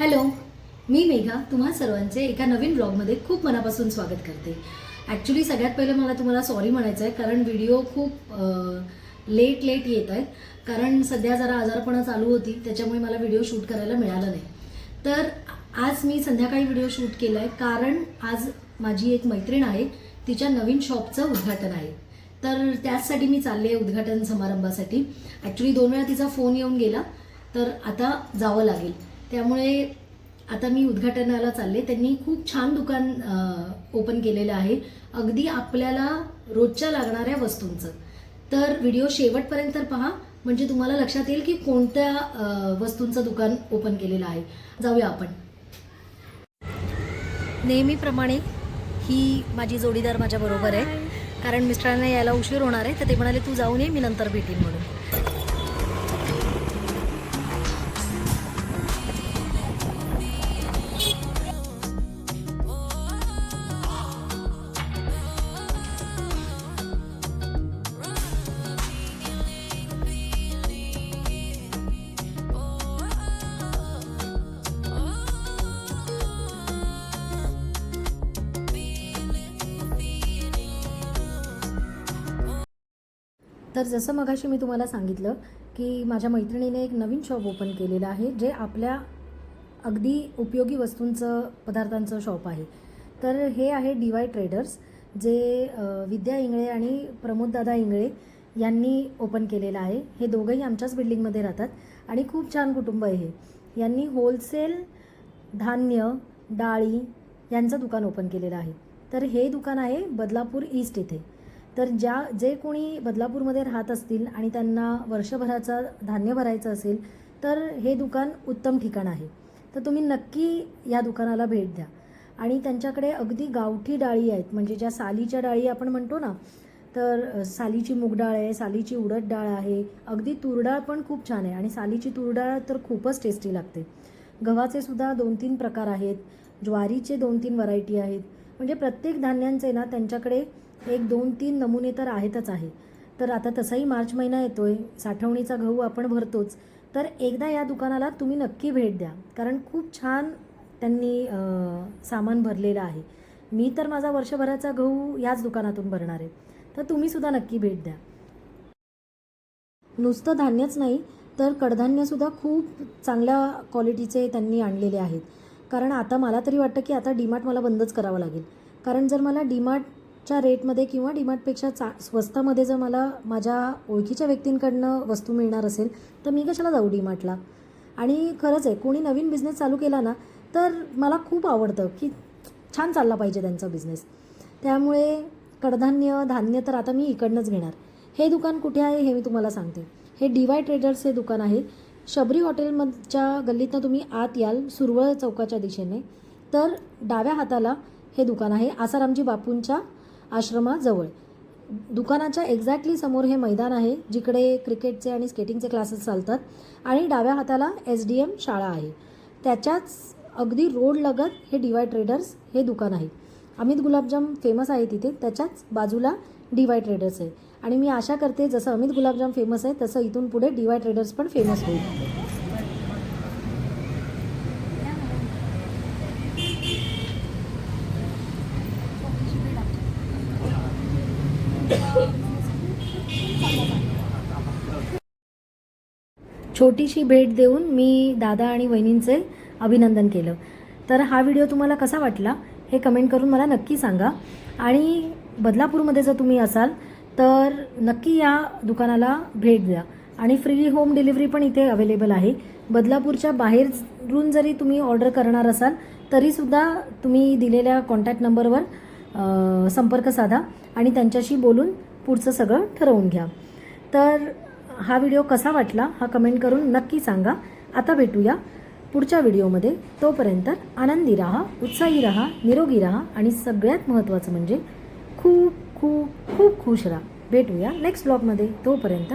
Hello मी मेघा तुम्हा सर्वांचे एका नवीन ब्लॉगमध्ये खूप मनापासून स्वागत करते. ॲक्च्युली सगळ्यात पहिलं मला तुम्हाला सॉरी म्हणायचं आहे कारण व्हिडिओ खूप लेट लेट येत आहेत. कारण सध्या जरा आजारपणा चालू होती त्याच्यामुळे मला व्हिडिओ शूट करायला मिळाला नाही. तर आज मी संध्याकाळी व्हिडिओ शूट केला आहे कारण आज माझी एक मैत्रीण आहे तिच्या नवीन शॉपचं उद्घाटन आहे. तर त्याचसाठी मी चालले आहे उद्घाटन समारंभासाठी. ॲक्च्युली दोन वेळा तिचा फोन येऊन गेला तर आता जावं लागेल. त्यामुळे आता मी उद्घाटनाला चालले. त्यांनी खूप छान दुकान ओपन केलेलं आहे. अगदी आपल्याला रोजच्या लागणाऱ्या वस्तूंचं. तर व्हिडिओ शेवटपर्यंत पहा. म्हणजे तुम्हाला लक्षात येईल की कोणत्या वस्तूंचं दुकान ओपन केलेलं आहे. जाऊया आपण. नेहमीप्रमाणे ही माझी जोडीदार माझ्या बरोबर आहे. कारण मिस्टरांना यायला उशीर होणार आहे तर ते म्हणाले तू जाऊन ये मी नंतर भेटीन म्हणून. तर जसं मगाशी मी तुम्हाला सांगितलं की माझ्या मैत्रिणीने एक नवीन शॉप ओपन केलेलं आहे जे आपल्या अगदी उपयोगी वस्तूंचं पदार्थांचं शॉप आहे. तर हे आहे डी वाय ट्रेडर्स जे विद्या इंगळे आणि प्रमोददादा इंगळे यांनी ओपन केलेलं आहे. हे दोघंही आमच्याच बिल्डिंगमध्ये राहतात आणि खूप छान कुटुंब आहे हे. यांनी होलसेल धान्य डाळी यांचं दुकान ओपन केलेलं आहे. तर हे दुकान आहे बदलापूर ईस्ट इथे तर ज्या जे कोणी बदलापूरमध्ये राहत असतील आणि त्यांना वर्षभराचा धान्य भरायचं असेल तर हे दुकान उत्तम ठिकाण आहे. तर तुम्ही नक्की या दुकानाला भेट द्या. आणि त्यांच्याकडे अगदी गावठी डाळी आहेत म्हणजे ज्या सालीच्या डाळी आपण म्हणतो ना तर सालीची मूग डाळ आहे सालीची उडद डाळ आहे अगदी तुरडाळ पण खूप छान आहे. आणि सालीची तुरडाळ तर खूपच टेस्टी लागते. गव्हाचे सुद्धा दोन तीन प्रकार आहेत ज्वारीचे दोन तीन व्हरायटी आहेत. म्हणजे प्रत्येक धान्यांचे ना त्यांच्याकडे एक दोन तीन नमुने तर आहेतच आहे. तर आता तसाही मार्च महिना येतोय साठवणीचा गहू आपण भरतोच. तर एकदा या दुकानाला तुम्ही नक्की भेट द्या. कारण खूप छान त्यांनी सामान भरलेलं आहे. मी तर माझा वर्षभराचा गहू याच दुकानातून भरणार आहे. तर तुम्हीसुद्धा नक्की भेट द्या. नुसतं धान्यच नाही तर कडधान्यसुद्धा खूप चांगल्या क्वालिटीचे त्यांनी आणलेले आहेत. कारण आता मला तरी वाटतं की आता डीमार्ट मला बंदच करावं लागेल. कारण जर मला डीमार्टच्या रेटमध्ये किंवा डीमार्टपेक्षा चा स्वस्तामध्ये जर मला माझ्या ओळखीच्या व्यक्तींकडनं वस्तू मिळणार असेल तर मी कशाला जाऊ डीमार्टला? आणि खरंच आहे कोणी नवीन बिझनेस चालू केला ना तर मला खूप आवडतं की छान चालला पाहिजे त्यांचा बिझनेस त्यामुळे कडधान्य धान्य तर आता मी इकडनंच घेणार. हे दुकान कुठे आहे हे मी तुम्हाला सांगते. हे डी वाय ट्रेडर्स हे दुकान आहे. शबरी हॉटेलमधच्या गल्लीतनं तुम्ही आत याल सुरवळ चौकाच्या दिशेने. तर डाव्या हाताला हे दुकान आहे आसारामजी बापूंच्या आश्रमाजवळ. दुकानाच्या एक्झॅक्टली समोर हे मैदान आहे जिकडे क्रिकेटचे आणि स्केटिंगचे क्लासेस चालतात आणि डाव्या हाताला एस डी एम शाळा आहे. त्याच्याच अगदी रोड लगत हे डी वाय ट्रेडर्स हे दुकान आहे. अमित गुलाबजाम फेमस आहे तिथे त्याच्याच बाजूला डी वाय ट्रेडर्स आहे. आणि मी आशा करते जसं अमित गुलाबजाम फेमस आहे तसं इथून पुढे डी वाय ट्रेडर्स पण फेमस होईल. छोटीशी भेट देऊन मी दादा आणि वहिनींचे अभिनंदन केलं. तर हा व्हिडिओ तुम्हाला कसा वाटला हे कमेंट करून मला नक्की सांगा. आणि बदलापूरमध्ये जर तुम्ही असाल तर नक्की या दुकानाला भेट द्या. आणि फ्री होम डिलिव्हरी पण इथे अवेलेबल आहे. बदलापूरच्या बाहेरून जरी तुम्ही ऑर्डर करणार असाल तरीसुद्धा तुम्ही दिलेल्या कॉन्टॅक्ट नंबरवर संपर्क साधा आणि त्यांच्याशी बोलून पुढचं सगळं ठरवून घ्या. तर हा व्हिडिओ कसा वाटला हा कमेंट करून नक्की सांगा. आता भेटूया पुढच्या व्हिडिओमध्ये तोपर्यंत आनंदी राहा उत्साही राहा निरोगी राहा आणि सगळ्यात महत्त्वाचं म्हणजे खूप खूप खूप खुश राहा. भेटूया नेक्स्ट ब्लॉगमध्ये तोपर्यंत